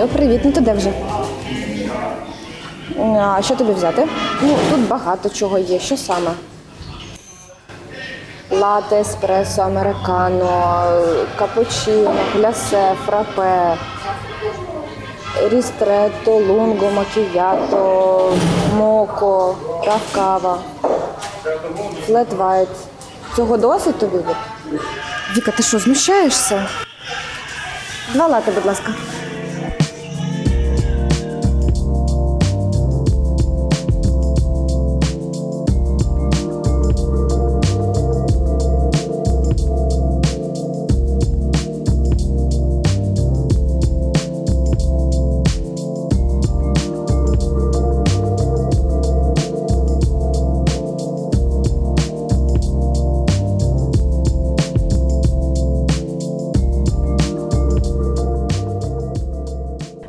Алло, привіт, ну ти де вже? А що тобі взяти? Ну, тут багато чого є. Що саме? Лате, еспресо, американо, капучино, глясе, фрапе, рістретто, лунго, макіято, моко, рафкава, флет вайт. Цього досить тобі? Віка, ти що, знущаєшся? Два лати, будь ласка.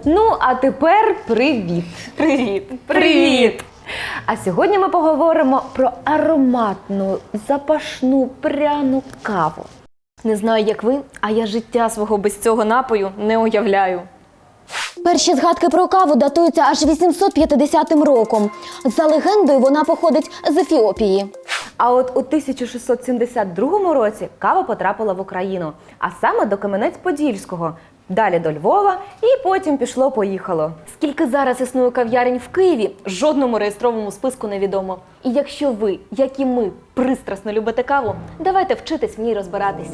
Ну, а тепер привіт. Привіт. Привіт. А сьогодні ми поговоримо про ароматну, запашну, пряну каву. Не знаю, як ви, а я життя свого без цього напою не уявляю. Перші згадки про каву датуються аж 850 роком. За легендою, вона походить з Ефіопії. А от у 1672 році кава потрапила в Україну, а саме до Кам'янець-Подільського, далі до Львова, і потім пішло-поїхало. Скільки зараз існує кав'ярень в Києві, жодному реєстровому списку невідомо. І якщо ви, як і ми, пристрасно любите каву, давайте вчитись в ній розбиратись.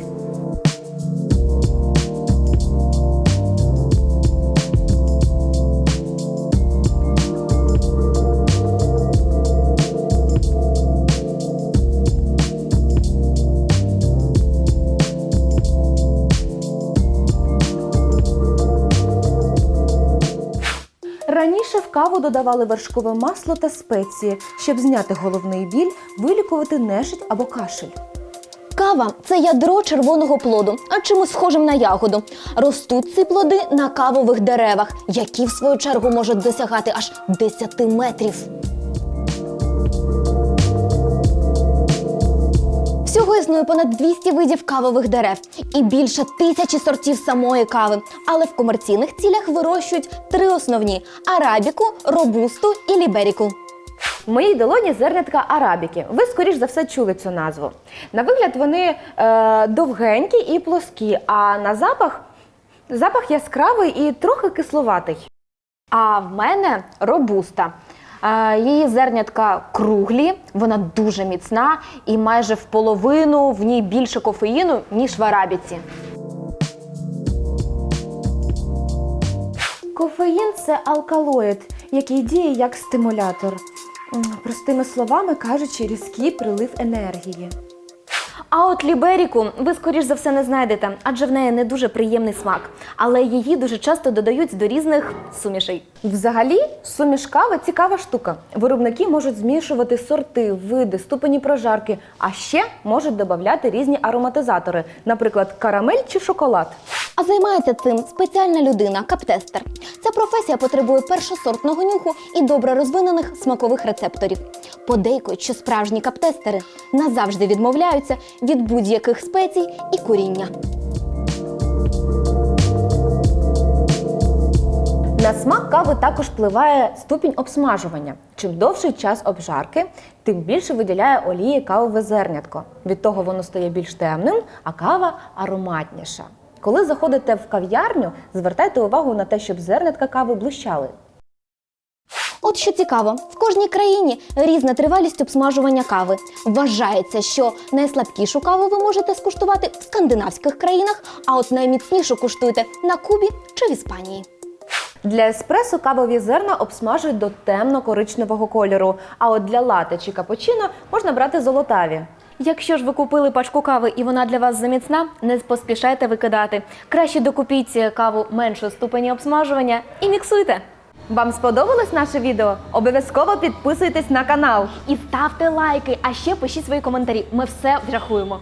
Раніше в каву додавали вершкове масло та спеції, щоб зняти головний біль, вилікувати нежить або кашель. Кава це ядро червоного плоду, а чимось схожим на ягоду. Ростуть ці плоди на кавових деревах, які в свою чергу можуть досягати аж 10 метрів. Існує понад 200 видів кавових дерев і більше тисячі сортів самої кави. Але в комерційних цілях вирощують три основні: арабіку, робусту і ліберіку. В моїй долоні зернятка арабіки. Ви, скоріш за все, чули цю назву. На вигляд вони е, довгенькі і плоскі, а на запах запах яскравий і трохи кисловатий. А в мене робуста. Її зернятка круглі, вона дуже міцна і майже в половину в ній більше кофеїну, ніж в арабіці. Кофеїн це алкалоїд, який діє як стимулятор. Простими словами кажучи, різкий прилив енергії. А от ліберіку ви, скоріш за все, не знайдете, адже в неї не дуже приємний смак. Але її дуже часто додають до різних сумішей. Взагалі, суміш кави цікава штука. Виробники можуть змішувати сорти, види, ступені прожарки, а ще можуть додати різні ароматизатори, наприклад, карамель чи шоколад. А займається цим спеціальна людина, каптестер. Ця професія потребує першосортного нюху і добре розвинених смакових рецепторів. Подейкують, що справжні каптестери назавжди відмовляються від будь-яких спецій і куріння. На смак кави також впливає ступінь обсмажування. Чим довший час обжарки, тим більше виділяє олії кавове зернятко. Від того воно стає більш темним, а кава ароматніша. Коли заходите в кав'ярню, звертайте увагу на те, щоб зернятка кави блищали. От що цікаво, в кожній країні різна тривалість обсмажування кави. Вважається, що найслабкішу каву ви можете скуштувати в скандинавських країнах, а от найміцнішу куштуйте на Кубі чи в Іспанії. Для еспресо кавові зерна обсмажують до темно-коричневого кольору, а от для лате чи капучино можна брати золотаві. Якщо ж ви купили пачку кави і вона для вас заміцна, не поспішайте викидати. Краще докупіть каву меншого ступені обсмажування і міксуйте. Вам сподобалось наше відео? Обов'язково підписуйтесь на канал. І ставте лайки, а ще пишіть свої коментарі. Ми все врахуємо.